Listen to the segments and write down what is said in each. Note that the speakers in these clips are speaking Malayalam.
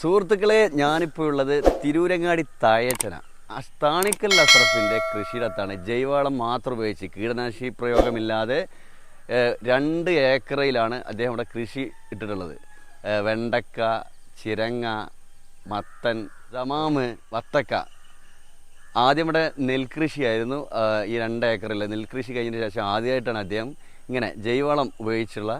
സുഹൃത്തുക്കളെ ഞാനിപ്പോൾ ഉള്ളത് തിരൂരങ്ങാടി തായച്ചന. അസ്താണിക്കൽ അസ്രഫിന്റെ കൃഷിയിടത്താണ്. ജൈവവളം മാത്രം ഉപയോഗിച്ച് കീടനാശിനി പ്രയോഗമില്ലാതെ രണ്ട് ഏക്കറയിലാണ് അദ്ദേഹം ഇവിടെ കൃഷി ഇട്ടിട്ടുള്ളത്. വെണ്ടക്ക ചിരങ്ങ മത്തൻ തമാമ് വത്തക്ക. ആദ്യം ഇവിടെ നെൽകൃഷിയായിരുന്നു. ഈ രണ്ട് ഏക്കറിൽ നെൽകൃഷി കഴിഞ്ഞതിന് ശേഷം ആദ്യമായിട്ടാണ് അദ്ദേഹം ഇങ്ങനെ ജൈവവളം ഉപയോഗിച്ചുള്ള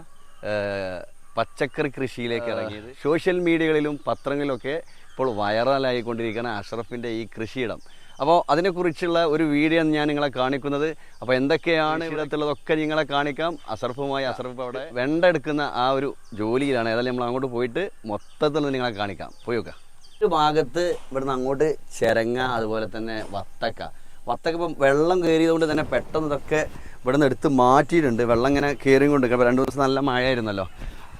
പച്ചക്കറി കൃഷിയിലേക്ക് ഇറങ്ങിയത്. സോഷ്യൽ മീഡിയകളിലും പത്രങ്ങളിലൊക്കെ ഇപ്പോൾ വൈറലായിക്കൊണ്ടിരിക്കുന്ന അഷറഫിന്റെ ഈ കൃഷിയിടം. അപ്പോൾ അതിനെക്കുറിച്ചുള്ള ഒരു വീഡിയോ ഞാൻ നിങ്ങളെ കാണിക്കുന്നത്. അപ്പോൾ എന്തൊക്കെയാണ് ഇവിടത്തുള്ളതൊക്കെ നിങ്ങളെ കാണിക്കാം. അസർഫുമായി അസർഫ് അവിടെ വെണ്ട എടുക്കുന്ന ആ ഒരു ജോലിയിലാണ്. ഏതായാലും നമ്മൾ അങ്ങോട്ട് പോയിട്ട് മൊത്തത്തിൽ നിങ്ങളെ കാണിക്കാം. പോയി നോക്കാം. ഒരു ഭാഗത്ത് ഇവിടുന്ന് അങ്ങോട്ട് ചെരങ്ങ അതുപോലെ തന്നെ വത്തക്ക. വത്തക്ക ഇപ്പം വെള്ളം കയറിയതുകൊണ്ട് തന്നെ പെട്ടെന്ന് ഇതൊക്കെ ഇവിടുന്ന് എടുത്ത് മാറ്റിയിട്ടുണ്ട്. വെള്ളം ഇങ്ങനെ കയറിയും കൊണ്ട് രണ്ട് ദിവസം നല്ല മഴയായിരുന്നല്ലോ.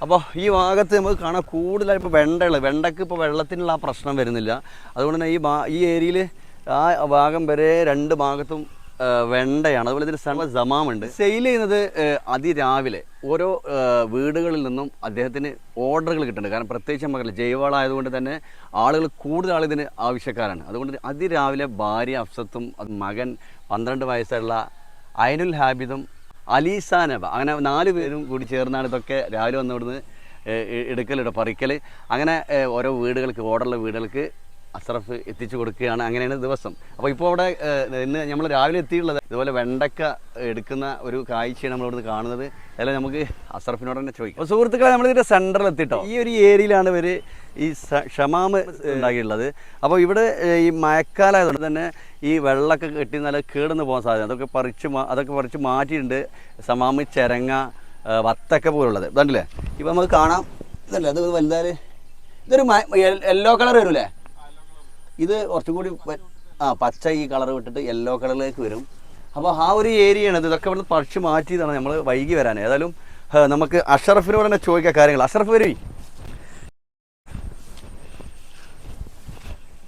അപ്പോൾ ഈ ഭാഗത്ത് നമുക്ക് കാണാൻ കൂടുതലായി ഇപ്പോൾ വെണ്ടകൾ വെണ്ടയ്ക്ക് ഇപ്പോൾ വെള്ളത്തിനുള്ള ആ പ്രശ്നം വരുന്നില്ല. അതുകൊണ്ട് തന്നെ ഈ ഈ ഏരിയയിൽ ആ ഭാഗം വരെ രണ്ട് ഭാഗത്തും വെണ്ടയാണ്. അതുപോലെ തന്നെ സ്ഥലം ജമാമുണ്ട്. സെയിൽ ചെയ്യുന്നത് അതിരാവിലെ. ഓരോ വീടുകളിൽ നിന്നും അദ്ദേഹത്തിന് ഓർഡറുകൾ കിട്ടുന്നുണ്ട്. കാരണം പ്രത്യേകിച്ച് നമുക്കല്ല ജൈവവളമായതുകൊണ്ട് തന്നെ ആളുകൾ കൂടുതൽ ആൾ ഇതിന് ആവശ്യക്കാരാണ്. അതുകൊണ്ട് അതിരാവിലെ ഭാര്യ അഫ്സത്തും മകൻ പന്ത്രണ്ട് വയസ്സുള്ള അയനുൽ ഹാബിദും അലീസാനബ അങ്ങനെ നാല് പേരും കൂടി ചേർന്നാണ് ഇതൊക്കെ രാവിലെ വന്നിവിടുന്ന് എടുക്കലിട്ടോ പറിക്കൽ അങ്ങനെ ഓരോ വീടുകൾക്ക് ഓടുള്ള വീടുകൾക്ക് അസ്രഫ് എത്തിച്ചു കൊടുക്കുകയാണ്. അങ്ങനെയാണ് ദിവസം. അപ്പോൾ ഇപ്പോൾ അവിടെ ഇന്ന് നമ്മൾ രാവിലെ എത്തിയിട്ടുള്ളത് ഇതുപോലെ വെണ്ടക്ക എടുക്കുന്ന ഒരു കാഴ്ചയാണ് നമ്മൾ ഇവിടുന്ന് കാണുന്നത്. അതെല്ലാം നമുക്ക് അസ്രഫിനോട് തന്നെ ചോദിക്കാം. അപ്പോൾ സുഹൃത്തുക്കളെ നമ്മളിതിന്റെ സെന്ററിൽ എത്തിട്ടോ? ഈ ഒരു ഏരിയയിലാണ് ഇവർ ഈ ഷമാമ് ഉണ്ടാക്കിയിട്ടുള്ളത്. അപ്പോൾ ഇവിടെ ഈ മഴക്കാലമായതുകൊണ്ട് തന്നെ ഈ വെള്ളമൊക്കെ കെട്ടി നല്ല കേടുന്ന് പോകാൻ സാധ്യത. അതൊക്കെ പറിച്ച് അതൊക്കെ പറിച്ച് മാറ്റിയിട്ടുണ്ട് സമാമ് ചിരങ്ങ വത്തക്ക പോലുള്ളത്. ഇതുണ്ടല്ലേ ഇപ്പോൾ നമുക്ക് കാണാം. ഇതല്ലേ? അത് വലുതാൽ. ഇതൊരു യെല്ലോ കളർ വരൂലേ? ഇത് കുറച്ചും കൂടി ആ പച്ച ഈ കളർ വിട്ടിട്ട് യെല്ലോ കളറിലേക്ക് വരും. അപ്പോൾ ആ ഒരു ഏരിയ ആണ് ഇതൊക്കെ ഇവിടെ പറിച്ച് മാറ്റിയതാണ് നമ്മൾ വൈകി വരാൻ. ഏതായാലും നമുക്ക് അഷറഫിനോട് തന്നെ ചോദിക്കാം കാര്യങ്ങൾ. അഷറഫ് വരും.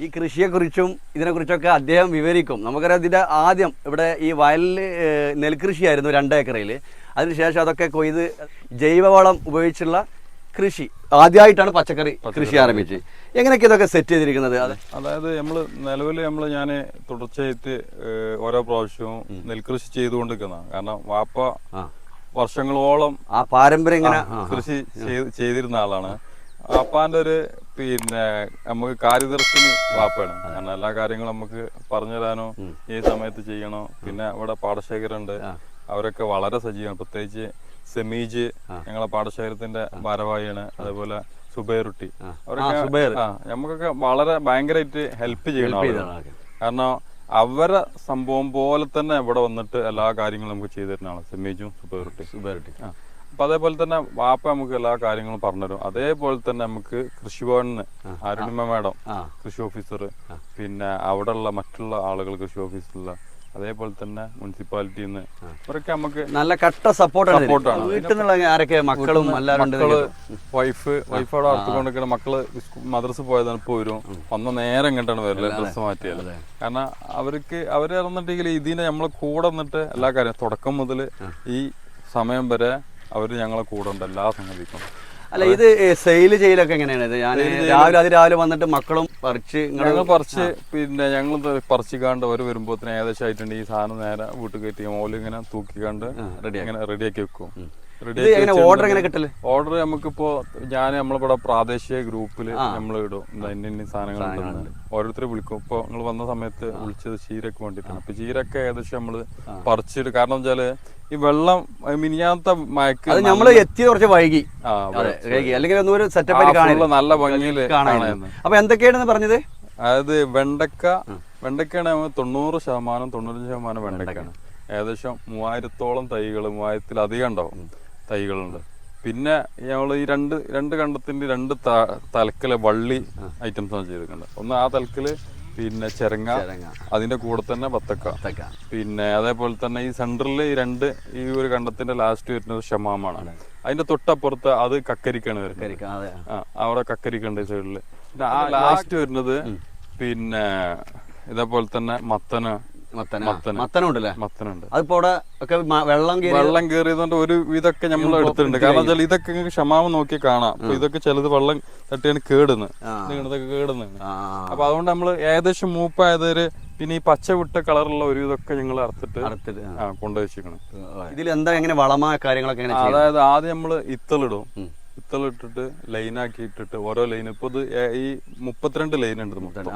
ഈ കൃഷിയെക്കുറിച്ചും ഇതിനെക്കുറിച്ചൊക്കെ അദ്ദേഹം വിവരിക്കും. നമുക്കറിയാം ഇതിന്റെ ആദ്യം ഇവിടെ ഈ വയലിൽ നെൽകൃഷിയായിരുന്നു രണ്ട് അതിനുശേഷം അതൊക്കെ കൊയ്ത് ജൈവവളം ഉപയോഗിച്ചുള്ള കൃഷി. ആദ്യമായിട്ടാണ് പച്ചക്കറി കൃഷി ആരംഭിച്ചത്. എങ്ങനെയൊക്കെ ഇതൊക്കെ സെറ്റ് ചെയ്തിരിക്കുന്നത്? അതായത് നമ്മൾ നിലവിൽ നമ്മൾ ഞാൻ തുടർച്ചയായിട്ട് ഓരോ പ്രാവശ്യവും നെൽകൃഷി ചെയ്തുകൊണ്ടിരിക്കുന്നതാണ്. കാരണം വാപ്പ വർഷങ്ങളോളം ആ പാരമ്പര്യം ഇങ്ങനെ കൃഷി ചെയ്തിരുന്ന ആളാണ്. വാപ്പാന്റെ ഒരു പിന്നെ നമുക്ക് കാര്യദർശിനി വാപ്പയാണ് കാരണം എല്ലാ കാര്യങ്ങളും നമുക്ക് പറഞ്ഞു തരാനോ ഈ സമയത്ത് ചെയ്യണോ. പിന്നെ ഇവിടെ പാടശേഖരുണ്ട്. അവരൊക്കെ വളരെ സജീവമാണ്. പ്രത്യേകിച്ച് സെമീജ് ഞങ്ങളെ പാടശേഖരത്തിന്റെ ഭാരവാഹിയാണ്. അതേപോലെ സുബൈറുട്ടി. അവരൊക്കെ നമുക്കൊക്കെ വളരെ ഭയങ്കരമായിട്ട് ഹെൽപ്പ് ചെയ്യണം. കാരണം അവരെ സംഭവം പോലെ തന്നെ ഇവിടെ വന്നിട്ട് എല്ലാ കാര്യങ്ങളും നമുക്ക് ചെയ്തു തരുന്നതാണ് സെമീജും സുബൈറുട്ടി. സുബൈറുട്ടി. അപ്പൊ അതേപോലെ തന്നെ വാപ്പ നമുക്ക് എല്ലാ കാര്യങ്ങളും പറഞ്ഞുതരും. അതേപോലെ തന്നെ നമുക്ക് കൃഷിഭവനിന്ന് അരുണിമ മാഡം കൃഷി ഓഫീസർ പിന്നെ അവിടെയുള്ള മറ്റുള്ള ആളുകൾ കൃഷി ഓഫീസിലുള്ള അതേപോലെ തന്നെ മുനിസിപ്പാലിറ്റിയിൽ നിന്ന് നമുക്ക് നല്ല കട്ട സപ്പോർട്ടാണ് ആണ്. വീട്ടിൽ നിന്നുള്ള ആരൊക്കെ മക്കളും മക്കൾ വൈഫ് വൈഫോടെ വളർത്തിക്കൊണ്ടിരിക്കുന്ന മക്കൾ മദ്രസ് പോയതാണ് ഇപ്പൊ വരും. വന്ന നേരം ഇങ്ങോട്ടാണ് വരൽ ഡ്രസ് മാറ്റിയത് കാരണം അവർക്ക് അവർ ഇറന്നിട്ടെങ്കിൽ ഇതിനെ നമ്മളെ കൂടെ നിന്നിട്ട് എല്ലാ കാര്യം തുടക്കം മുതൽ ഈ സമയം വരെ അവർ ഞങ്ങളെ കൂടെ ഉണ്ട് എല്ലാ സംഗതിക്കും. അല്ല ഇത് സെയിൽ ചെയ്യലൊക്കെ എങ്ങനെയാണ് ഇത്? ഞാൻ രാവിലെ അതിരാവിലെ വന്നിട്ട് മക്കളും പറിച്ച് ഞങ്ങൾ പറിച്ച് പിന്നെ ഞങ്ങൾ പറിച്ചിക്കാണ്ട് അവർ വരുമ്പോത്തിന് ഏകദേശം ആയിട്ടുണ്ട്. ഈ സാധനം നേരെ വീട്ടിൽ കയറ്റി മോൽ ഇങ്ങനെ തൂക്കിക്കാണ്ട് ഇങ്ങനെ റെഡിയാക്കി വെക്കും. ഓർഡർ എങ്ങനെ കിട്ടൽ? ഓർഡർ നമുക്കിപ്പോ ഞാൻ നമ്മളിവിടെ പ്രാദേശിക ഗ്രൂപ്പിൽ നമ്മൾ ഇടും. ഇന്ന ഇന്ന സാധനങ്ങൾ ഓരോരുത്തർ ഓരോരുത്തരെ വിളിക്കും. ഇപ്പൊ നിങ്ങൾ വന്ന സമയത്ത് വിളിച്ചത് ചീരക്ക് വേണ്ടിയിട്ടാണ് അപ്പൊ ചീരക്ക് ഏകദേശം നമ്മൾ പറിച്ചിട്ട് കാരണം വെച്ചാൽ ഈ വെള്ളം മിനിഞ്ഞാത്ത മയക്ക് അത് നമ്മൾ എത്തിയത് കുറച്ച് വൈകി. അല്ലെങ്കിൽ ഒന്നും ഒരു സെറ്റപ്പ് കാണില്ല. നല്ല കാണായിരുന്നു അപ്പൊ എന്തൊക്കെയാണ് പറഞ്ഞത്? അതായത് വെണ്ടക്ക വെണ്ടക്കയാണ് തൊണ്ണൂറ് ശതമാനം തൊണ്ണൂറ്റഞ്ച് ശതമാനം വെണ്ടക്കയാണ്. ഏകദേശം മൂവായിരത്തോളം തൈകൾ മൂവായിരത്തിലധികം ഉണ്ടാവും തൈകളുണ്ട്. പിന്നെ ഞങ്ങൾ ഈ രണ്ട് രണ്ട് കണ്ടത്തിന്റെ രണ്ട് തലക്കൽ വള്ളി ഐറ്റംസ് ആണ് ചെയ്തിട്ടുണ്ട് ഒന്ന് ആ തലക്കൽ പിന്നെ ചിരങ്ങ. അതിന്റെ കൂടെ തന്നെ പത്തക്ക വത്തക്ക. പിന്നെ അതേപോലെ തന്നെ ഈ സെന്ററിൽ ഈ രണ്ട് ഈ ഒരു കണ്ടത്തിന്റെ ലാസ്റ്റ് വരുന്നത് ഷമാമാണ്. അതിന്റെ തൊട്ടപ്പുറത്ത് അത് കക്കരിക്കാണ് വരുന്നത്. അവിടെ കക്കരിക്കുണ്ട് സൈഡിൽ പിന്നെ ആ ലാസ്റ്റ് വരുന്നത് പിന്നെ ഇതേപോലെ തന്നെ മത്തന് മത്തനുണ്ട്. അതിപ്പോ അവിടെ ഒക്കെ വെള്ളം കേറിയതുകൊണ്ട് വെള്ളം കയറിയതുകൊണ്ട് ഒരു ഇതൊക്കെ നമ്മൾ എടുത്തിട്ടുണ്ട്. കാരണം വെച്ചാൽ ഇതൊക്കെ ക്ഷമാവ് നോക്കി കാണാം. അപ്പൊ ഇതൊക്കെ ചിലത് വെള്ളം തട്ടിയാണ് കേടുന്ന്. ഇതൊക്കെ കേടുന്ന് അപ്പൊ അതുകൊണ്ട് നമ്മൾ ഏകദേശം മൂപ്പായതൊരു പിന്നെ ഈ പച്ച വിട്ട കളറുള്ള ഒരു ഇതൊക്കെ ഞങ്ങൾ അറുത്തിട്ട് കൊണ്ടുവച്ചിരിക്കണം. ഇതിൽ എന്താ എങ്ങനെ വളമായ കാര്യങ്ങളൊക്കെ അതായത് ആദ്യം നമ്മൾ ഇത്തളിടും. ഇത്തളിട്ടിട്ട് ലൈനാക്കി ഇട്ടിട്ട് ഓരോ ലൈൻ ഇപ്പൊ ഇത് ഈ മുപ്പത്തിരണ്ട് ലൈൻ ഉണ്ട് മൊത്തം.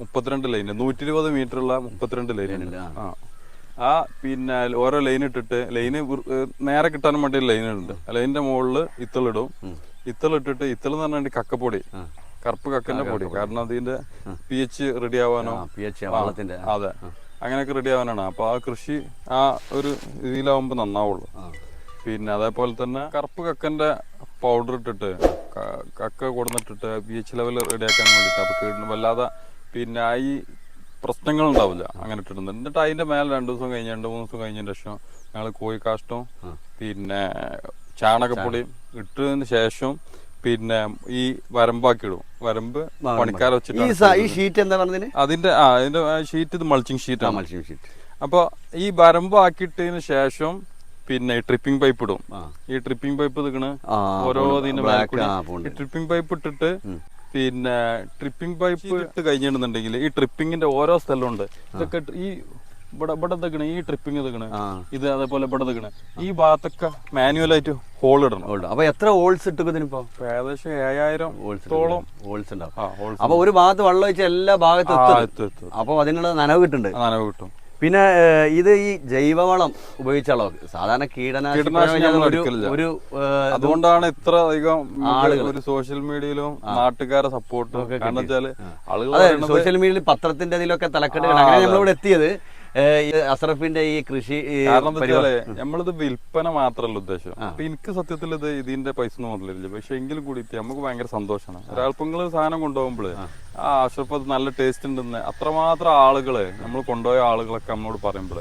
മുപ്പത്തിരണ്ട് ലൈൻ നൂറ്റി ഇരുപത് മീറ്റർ ഉള്ള മുപ്പത്തിരണ്ട് ലൈൻ ആ. ആ പിന്നെ ഓരോ ലൈൻ ഇട്ടിട്ട് ലൈന് നേരെ കിട്ടാൻ വേണ്ടി ലൈൻ ഉണ്ട് ലൈനിന്റെ മുകളിൽ ഇത്തളിടും ഇത്തളിട്ടിട്ട് ഇത്തൾ എന്ന് പറഞ്ഞാൽ കക്കപ്പൊടി. കറുപ്പ് കക്കന്റെ പൊടി. കാരണം അതിന്റെ പി എച്ച് റെഡി ആവാനോ പി എച്ച് അതെ. അങ്ങനെയൊക്കെ റെഡി ആവാനാണ്. അപ്പൊ ആ കൃഷി ആ ഒരു രീതിയിലാവുമ്പോ നന്നാവുള്ളൂ. പിന്നെ അതേപോലെ തന്നെ കറുപ്പ് കക്കന്റെ പൗഡർ ഇട്ടിട്ട് കക്ക കൊടുന്നിട്ടിട്ട് പി എച്ച് ലെവൽ റെഡിയാക്കാൻ വേണ്ടിട്ട് അപ്പൊ വല്ലാതെ പിന്നെ ഈ പ്രശ്നങ്ങൾ ഉണ്ടാവില്ല അങ്ങനെ ഇട്ടിട്ടുണ്ട്. എന്നിട്ട് അതിന്റെ മേലെ രണ്ടു ദിവസം കഴിഞ്ഞ് രണ്ട് മൂന്ന് ദിവസം കഴിഞ്ഞതിന് ശേഷം ഞങ്ങൾ കോഴിക്കാഷ്ടവും പിന്നെ ചാണകപ്പൊടിയും ഇട്ടതിന് ശേഷം പിന്നെ ഈ വരമ്പാക്കി ഇടും വരമ്പ് പണിക്കാരെ വെച്ചിട്ട് ഈ ഷീറ്റ് എന്താണ് അതിന്റെ ആ അതിന്റെ ഷീറ്റ് ഇത് മൾച്ചിങ് ഷീറ്റ് ആണ്. മത്സ്യം ഷീറ്റ് അപ്പൊ ഈ വരമ്പ് ആക്കിയിട്ടതിന് ശേഷം പിന്നെ ട്രിപ്പിംഗ് പൈപ്പ് ഇടും. ഈ ട്രിപ്പിംഗ് പൈപ്പ് നിൽക്കണ ഓരോ. ഇതിന്റെ ട്രിപ്പിംഗ് പൈപ്പ് ഇട്ടിട്ട് പിന്നെ ട്രിപ്പിംഗ് പൈപ്പ് ഇട്ട് കഴിഞ്ഞിട്ടുണ്ടെങ്കിൽ ഈ ട്രിപ്പിങ്ങിന്റെ ഓരോ സ്ഥലമുണ്ട്. ഇതൊക്കെ ഈ ഇവിടെ ഇവിടെ നിൽക്കണ ഈ ട്രിപ്പിംഗ് നിൽക്കണ ഇത് അതേപോലെ ഇവിടെ നിൽക്കണ ഈ ഭാഗത്തൊക്കെ മാനുവൽ ആയിട്ട് ഹോൾ ഇടണം. അപ്പൊ എത്ര ഹോൾസ് ഇട്ടു ഇതിനിപ്പോ? ഏകദേശം ഏഴായിരം ഹോൾസോളം ഹോൾസ് ഉണ്ടാവും അപ്പൊ ഒരു ഭാഗത്ത് വെള്ളം വെച്ച എല്ലാ ഭാഗത്തും എത്തും. അപ്പൊ അതിനുള്ള നനവ് കിട്ടുന്നുണ്ട്. നനവ് കിട്ടും. പിന്നെ ഇത് ഈ ജൈവവളം ഉപയോഗിച്ചാലോ സാധാരണ കീടനാശിനി ഒരു അതുകൊണ്ടാണ് ഇത്ര അധികം ആളുകൾ. ഒരു സോഷ്യൽ മീഡിയയിലും നാട്ടുകാരെ സപ്പോർട്ടും കാരണം ആളുകൾ സോഷ്യൽ മീഡിയയിൽ പത്രത്തിന്റെ ഇതിലൊക്കെ തലക്കെട്ട് അങ്ങനെ നമ്മളിവിടെ എത്തിയത്. ഏഹ്, ഈ കൃഷി നമ്മളിത് വിൽപ്പന മാത്രമല്ല ഉദ്ദേശം. അപ്പൊ എനിക്ക് സത്യത്തിൽ ഇത് ഇതിന്റെ പൈസ ഒന്നും മുതലില്ല പക്ഷെ എങ്കിലും കൂടി നമുക്ക് ഭയങ്കര സന്തോഷമാണ്. നിങ്ങൾ സാധനം കൊണ്ടുപോകുമ്പോൾ ആ. അഷറഫ് അത് നല്ല ടേസ്റ്റ് ഉണ്ടെന്ന് അത്രമാത്രം ആളുകൾ നമ്മൾ കൊണ്ടുപോയ ആളുകളൊക്കെ നമ്മളോട് പറയുമ്പോൾ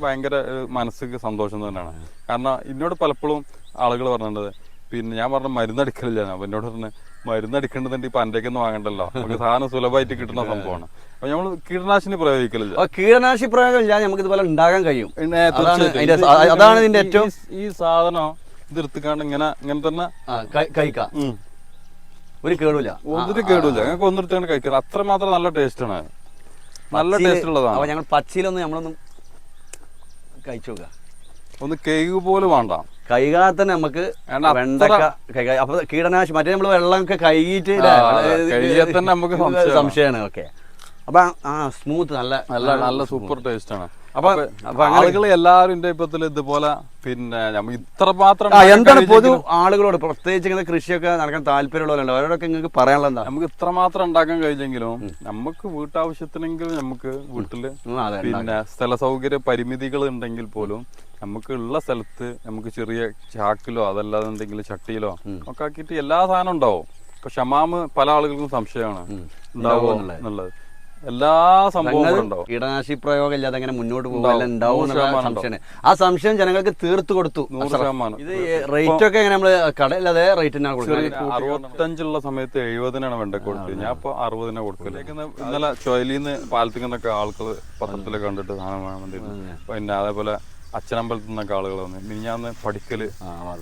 ഭയങ്കര മനസ്സിക്ക് സന്തോഷം തന്നെയാണ്. കാരണം എന്നോട് പലപ്പോഴും ആളുകൾ പറഞ്ഞിട്ടുണ്ട്. പിന്നെ ഞാൻ പറഞ്ഞ മരുന്നടിക്കലില്ല അപ്പൊ എന്നോട് പറഞ്ഞ് മരുന്നടിക്കേണ്ടതുണ്ട് ഇപ്പൊ ഒന്നും വാങ്ങണ്ടല്ലോ. നമുക്ക് സാധനം സുലഭമായിട്ട് കിട്ടുന്ന സംഭവമാണ്. അപ്പൊ നമ്മൾ കീടനാശിനി പ്രയോഗിക്കലില്ല. കീടനാശിനി കീടനാശി പ്രയോഗം ഇല്ലാതെ നമുക്ക് ഇതുപോലെ ഉണ്ടാകാൻ കഴിയും അതാണ് ഇതിന്റെ ഏറ്റവും ഈ- സാധനം ഇത് എടുത്തുകാണ്ട് ഇങ്ങനെ ഇങ്ങനെ തന്നെ കഴിക്കാം. ഒരു കേടില്ല ഒന്നിട്ട് കേടില്ല ഞങ്ങൾക്ക് ഒന്നിടത്താണ് അത്ര മാത്രം നല്ല ടേസ്റ്റ് ആണ് നല്ല ടേസ്റ്റ് അപ്പൊ ഉള്ളതാണ് ഞങ്ങൾ പച്ചയിലൊന്നും നമ്മളൊന്നും കഴിച്ചു നോക്കുക ഒന്ന് കേക്ക് പോലും വേണ്ട. കൈകാതെ തന്നെ നമുക്ക് വെണ്ടക്ക കൈകാ അപ്പൊ കീടനാശിനി മറ്റേ നമ്മൾ വെള്ളമൊക്കെ കഴുകിയിട്ട് ആ, അതെ. തന്നെ നമുക്ക്. സംശയമാണ് ഓക്കെ അപ്പൊ ആ സ്മൂത്ത് നല്ല നല്ല നല്ല സൂപ്പർ ടേസ്റ്റ് ആണ് അപ്പൊ ആളുകളെ ആളുകൾ എല്ലാവരും ഇപ്പത്തിൽ ഇതുപോലെ പിന്നെ ഇത്ര മാത്രം എന്താണ് പൊതു ആളുകളോട് പ്രത്യേകിച്ച് ഇങ്ങനെ കൃഷിയൊക്കെ നടക്കാൻ താല്പര്യമുള്ളവരുണ്ട് അവരോടൊക്കെ നിങ്ങൾക്ക് പറയാനുള്ള എന്താ നമുക്ക് ഇത്ര മാത്രം ഉണ്ടാക്കാൻ കഴിഞ്ഞെങ്കിലും നമുക്ക് വീട്ടാവശ്യത്തിനെങ്കിലും നമുക്ക് വീട്ടിൽ പിന്നെ സ്ഥല സൗകര്യ പരിമിതികൾ ഉണ്ടെങ്കിൽ പോലും നമുക്ക് ഉള്ള സ്ഥലത്ത് നമുക്ക് ചെറിയ ചാക്കിലോ അതല്ലാതെ എന്തെങ്കിലും ചട്ടിയിലോ ഒക്കെ ആക്കിയിട്ട് എല്ലാ സാധനവും ഉണ്ടാവും. ഇപ്പൊ ഷമാമ് പല ആളുകൾക്കും സംശയമാണ്. ഉണ്ടാവോ എന്നുള്ളത്. എല്ലാ സംഭവങ്ങളും കീടനാശി പ്രയോഗം ഇല്ലാതെ അങ്ങനെ മുന്നോട്ട്. പോകാൻ സംശയമാണ് ആ സംശയം ജനങ്ങൾക്ക് തീർത്തു കൊടുത്തു. ഇത് റേറ്റ് ഒക്കെ എങ്ങനെ നമ്മൾ കടയില്ലാതെ റേറ്റ് തന്നെ കൊടുക്കുന്നത്? അറുപത്തഞ്ചുള്ള സമയത്ത് എഴുപതിനാണ് വെണ്ട കൊടുത്തത്. ഞാൻ ഇപ്പൊ അറുപതിനാ കൊടുക്കൽ. ഇന്നലെ ചൊയലിന്ന് പാലത്തിക്കുന്നൊക്കെ ആൾക്കാർ പത്രത്തിലൊക്കെ കണ്ടിട്ട് സാധനം വേണം പിന്നെ അതേപോലെ അച്ഛനമ്പലത്തിൽ നിന്നൊക്കെ ആളുകൾ വന്നു. മിനിഞ്ഞാന്ന് പഠിക്കൽ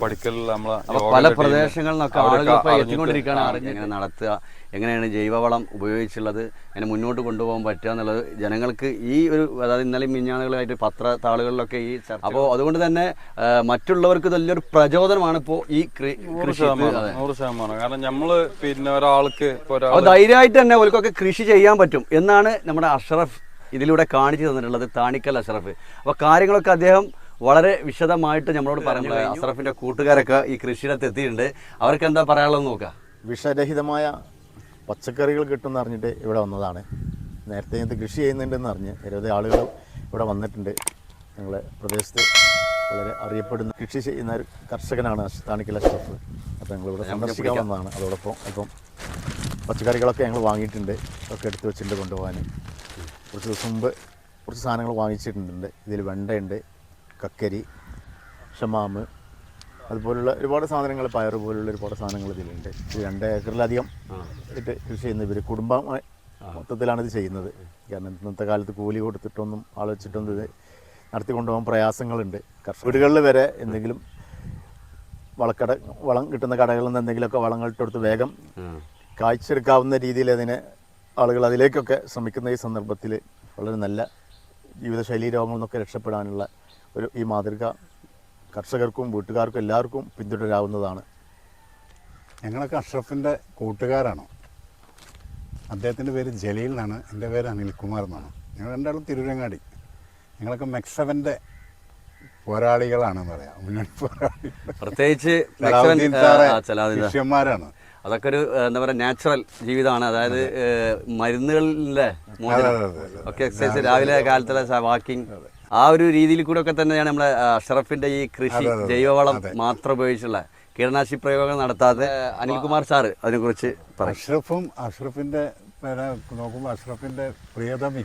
പഠിക്കലിൽ നമ്മളെ പല പ്രദേശങ്ങളിൽ നിന്നൊക്കെ അവരൊക്കെ ആളുകൾ ഇപ്പൊ അറിഞ്ഞിട്ട് എത്തിക്കൊണ്ടിരിക്കുകയാണ് അറിഞ്ഞ് എങ്ങനെ നടത്തുക എങ്ങനെയാണ് ജൈവവളം ഉപയോഗിച്ചുള്ളത് എങ്ങനെ മുന്നോട്ട് കൊണ്ടുപോകാൻ പറ്റുക എന്നുള്ളത് ജനങ്ങൾക്ക് ഈ ഒരു അതായത് ഇന്നലെ മിഞ്ഞാളുകളായിട്ട് പത്ര താളുകളിലൊക്കെ ഈ അപ്പോൾ അതുകൊണ്ട് തന്നെ മറ്റുള്ളവർക്ക് വലിയൊരു പ്രചോദനമാണ് ഇപ്പോൾ ഈ കൃഷി നൂറ് ശതമാനം. കാരണം നമ്മൾ പിന്നെ ഒരാൾക്ക് ധൈര്യമായിട്ട് തന്നെ അവർക്കൊക്കെ കൃഷി ചെയ്യാൻ പറ്റും എന്നാണ് നമ്മുടെ അഷ്റഫ് ഇതിലൂടെ കാണിച്ചു തന്നിട്ടുള്ളത് താണിക്കൽ അഷ്റഫ്. അപ്പോൾ കാര്യങ്ങളൊക്കെ അദ്ദേഹം വളരെ വിശദമായിട്ട് നമ്മളോട് പറഞ്ഞു അഷ്റഫിന്റെ കൂട്ടുകാരൊക്കെ ഈ കൃഷിയിടത്ത് എത്തിയിട്ടുണ്ട് അവർക്ക് എന്താ പറയാനുള്ളത് നോക്കാം. വിഷരഹിതമായ പച്ചക്കറികൾ കിട്ടുമെന്ന് അറിഞ്ഞിട്ട് ഇവിടെ വന്നതാണ്. നേരത്തെ ഇത് കൃഷി ചെയ്യുന്നുണ്ടെന്ന് അറിഞ്ഞ് നിരവധി ആളുകൾ ഇവിടെ വന്നിട്ടുണ്ട്. ഞങ്ങളെ പ്രദേശത്ത് വളരെ അറിയപ്പെടുന്ന കൃഷി ചെയ്യുന്ന ഒരു കർഷകനാണ് താണിക്കൽ അഷ്റഫ്. അപ്പോൾ ഞങ്ങളിവിടെ സന്ദർശിക്കാൻ വന്നതാണ്. അതോടൊപ്പം അല്പം പച്ചക്കറികളൊക്കെ ഞങ്ങൾ വാങ്ങിയിട്ടുണ്ട്. ഒക്കെ എടുത്ത് വെച്ചിട്ടുണ്ട് കൊണ്ടുപോകാൻ. കുറച്ച് ദിവസം മുമ്പ് കുറച്ച് സാധനങ്ങൾ വാങ്ങിച്ചിട്ടുണ്ട്. ഇതിൽ വെണ്ടയുണ്ട് കക്കരി ഷമാമ് അതുപോലുള്ള ഒരുപാട് സാധനങ്ങൾ പയർ പോലുള്ള ഒരുപാട് സാധനങ്ങൾ ഇതിലുണ്ട്. ഇത് രണ്ട് ഏക്കറിലധികം ഇട്ട് കൃഷി ചെയ്യുന്ന ഇവർ കുടുംബമായി മൊത്തത്തിലാണ് ഇത് ചെയ്യുന്നത്. കാരണം ഇന്നത്തെ കാലത്ത് കൂലി കൊടുത്തിട്ടൊന്നും ആൾ വെച്ചിട്ടൊന്നും ഇത് നടത്തിക്കൊണ്ടുപോകാൻ പ്രയാസങ്ങളുണ്ട്. കർഷക വീടുകളിൽ വരെ എന്തെങ്കിലും വളക്കട വളം കിട്ടുന്ന കടകളിൽ നിന്ന് എന്തെങ്കിലുമൊക്കെ വളങ്ങൾ ഇട്ടെടുത്ത് വേഗം കായ്ച്ചെടുക്കാവുന്ന രീതിയിൽ അതിനെ ആളുകൾ അതിലേക്കൊക്കെ ശ്രമിക്കുന്ന ഈ സന്ദർഭത്തിൽ വളരെ നല്ല ജീവിതശൈലി രോഗങ്ങളിൽ നിന്നൊക്കെ രക്ഷപ്പെടാനുള്ള ഒരു ഈ മാതൃക കർഷകർക്കും വീട്ടുകാർക്കും എല്ലാവർക്കും പിന്തുടരാവുന്നതാണ്. ഞങ്ങളൊക്കെ അഷ്റഫിന്റെ കൂട്ടുകാരാണ്. അദ്ദേഹത്തിന്റെ പേര് ജലീൽ എന്നാണ്. എന്റെ പേര് അനിൽകുമാർ എന്നാണ്. ഞങ്ങൾ രണ്ടാളും തിരുവരങ്ങാടി ഞങ്ങളൊക്കെ മെക്സവന്റെ പോരാളികളാണെന്ന് പറയാം. മുന്നണി പോരാളികൾ. പ്രത്യേകിച്ച് ശിഷ്യന്മാരാണ്. അതൊക്കെ ഒരു എന്താ പറയുക നാച്ചുറൽ ജീവിതമാണ്. അതായത് മരുന്നുകളിലെ. ഒക്കെ എക്സസൈസ് രാവിലെ കാലത്തുള്ള വാക്കിംഗ് ആ ഒരു രീതിയിൽ കൂടെ ഒക്കെ തന്നെയാണ് നമ്മളെ അഷറഫിന്റെ ഈ കൃഷി ജൈവവളം മാത്രം ഉപയോഗിച്ചുള്ള കീടനാശിനി പ്രയോഗങ്ങൾ നടത്താതെ അനിൽകുമാർ സാറ് അതിനെക്കുറിച്ച് പറയും. അഷ്റഫും അഷ്റഫിന്റെ പിന്നെ നോക്കുമ്പോൾ അഷറഫിന്റെ പ്രിയതമി.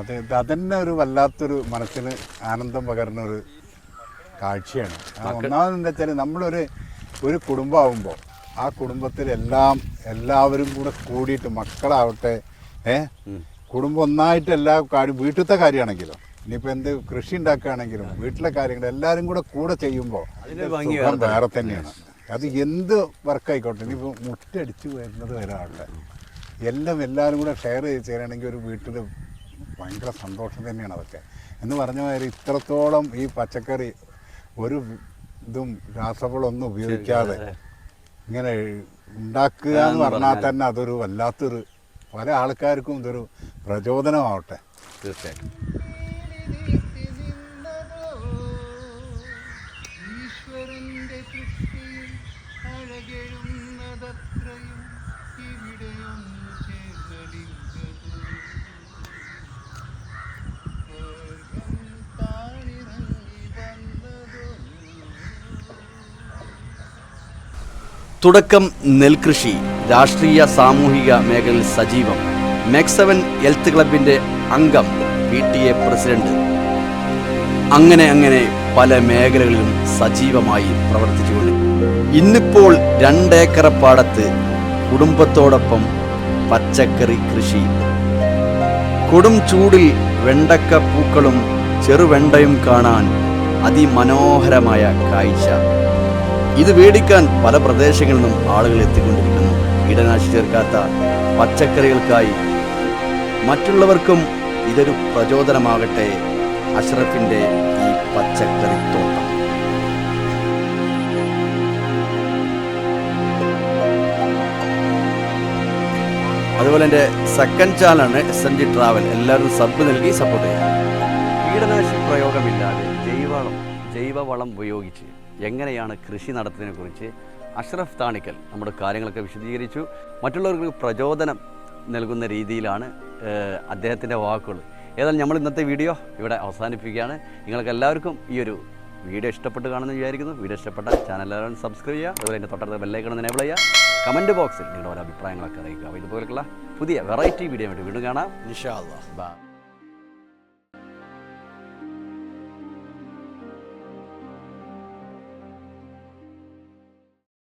അത് അതന്നെ ഒരു വല്ലാത്തൊരു മനസ്സിന് ആനന്ദം പകരുന്ന ഒരു കാഴ്ചയാണ്. ഒന്നാമതെന്ന് വെച്ചാൽ നമ്മളൊരു ഒരു കുടുംബമാകുമ്പോൾ ആ കുടുംബത്തിലെല്ലാം എല്ലാവരും കൂടെ കൂടിയിട്ട് മക്കളാവട്ടെ ഏ? കുടുംബം ഒന്നായിട്ട് എല്ലാ കാര്യം വീട്ടിലത്തെ കാര്യമാണെങ്കിലും ഇനിയിപ്പോൾ എന്ത് കൃഷി ഉണ്ടാക്കുകയാണെങ്കിലും വീട്ടിലെ കാര്യങ്ങൾ എല്ലാവരും കൂടെ കൂടെ ചെയ്യുമ്പോൾ വേറെ തന്നെയാണ്. അത് എന്ത് വർക്കായിക്കോട്ടെ ഇനിയിപ്പോൾ മുറ്റടിച്ച് വരുന്നത് ഒരാളുടെ. എല്ലാം എല്ലാവരും കൂടെ ഷെയർ ചെയ്ത് ചെയ്യണമെങ്കിൽ ഒരു വീട്ടിൽ ഭയങ്കര സന്തോഷം തന്നെയാണ് അതൊക്കെ. എന്ന് പറഞ്ഞ മാതിരി ഇത്രത്തോളം ഈ പച്ചക്കറി ഒരു ഇതും രാസവളമൊന്നും ഉപയോഗിക്കാതെ ഇങ്ങനെ ഉണ്ടാക്കുക എന്ന് പറഞ്ഞാൽ തന്നെ അതൊരു വല്ലാത്തൊരു പല ആൾക്കാർക്കും ഇതൊരു പ്രചോദനമാവട്ടെ. തീർച്ചയായും തുടക്കം നെൽകൃഷി രാഷ്ട്രീയ സാമൂഹിക മേഖലയിൽ സജീവം. മെക്സവൻ ഹെൽത്ത് ക്ലബിന്റെ അംഗം പി ടി എ പ്രസിഡന്റ്. അങ്ങനെ അങ്ങനെ പല മേഖലകളിലും സജീവമായി പ്രവർത്തിച്ചുകൊണ്ട്. ഇന്നിപ്പോൾ രണ്ടേക്കർ പാടത്ത് കുടുംബത്തോടൊപ്പം പച്ചക്കറി കൃഷി. കൊടും ചൂടിൽ വെണ്ടക്ക പൂക്കളും ചെറുവെണ്ടയും കാണാൻ അതിമനോഹരമായ കാഴ്ച. ഇത് വേടിക്കാൻ പല പ്രദേശങ്ങളിൽ നിന്നും ആളുകൾ എത്തിക്കൊണ്ടിരിക്കുന്നു. കീടനാശി ചേർക്കാത്ത പച്ചക്കറികൾക്കായി മറ്റുള്ളവർക്കും ഇതൊരു പ്രചോദനമാകട്ടെ അഷ്റഫിന്റെ ഈ പച്ചക്കറി അതുപോലെ എന്റെ സെക്കൻഡ് ചാനലാണ് എസ് എൻ ജി ട്രാവൽ എല്ലാവരും സബ് നൽകി സപ്പോർട്ട് ചെയ്യാം കീടനാശിനി പ്രയോഗമില്ലാതെ ജൈവവളം ജൈവവളം ഉപയോഗിച്ച് എങ്ങനെയാണ് കൃഷി നടത്തുന്നതിനെ കുറിച്ച് അഷ്റഫ് താണിക്കൽ നമ്മുടെ കാര്യങ്ങളൊക്കെ വിശദീകരിച്ചു. മറ്റുള്ളവർക്ക് പ്രചോദനം നൽകുന്ന രീതിയിലാണ് അദ്ദേഹത്തിന്റെ വാക്കുകൾ. ഏതായാലും നമ്മൾ ഇന്നത്തെ വീഡിയോ ഇവിടെ അവസാനിപ്പിക്കുകയാണ്. നിങ്ങൾക്ക് എല്ലാവർക്കും ഈ ഒരു വീഡിയോ ഇഷ്ടപ്പെട്ട് കാണുമെന്ന് വിചാരിക്കുന്നു. വീഡിയോ ഇഷ്ടപ്പെട്ട ചാനൽ എല്ലാവരും സബ്സ്ക്രൈബ് ചെയ്യുക. അതുപോലെ എന്റെ തൊട്ടടുത്ത ബെല്ലൈക്കണം എനേബിൾ ചെയ്യുക. കമന്റ് ബോക്സിൽ നിങ്ങളുടെ ഓരോ അഭിപ്രായങ്ങളൊക്കെ അറിയിക്കുക. അപ്പോൾ ഇതുപോലെയുള്ള പുതിയ വെറൈറ്റി വീഡിയോ വേണ്ടി വീണ്ടും കാണാം. നിഷാ ബൈ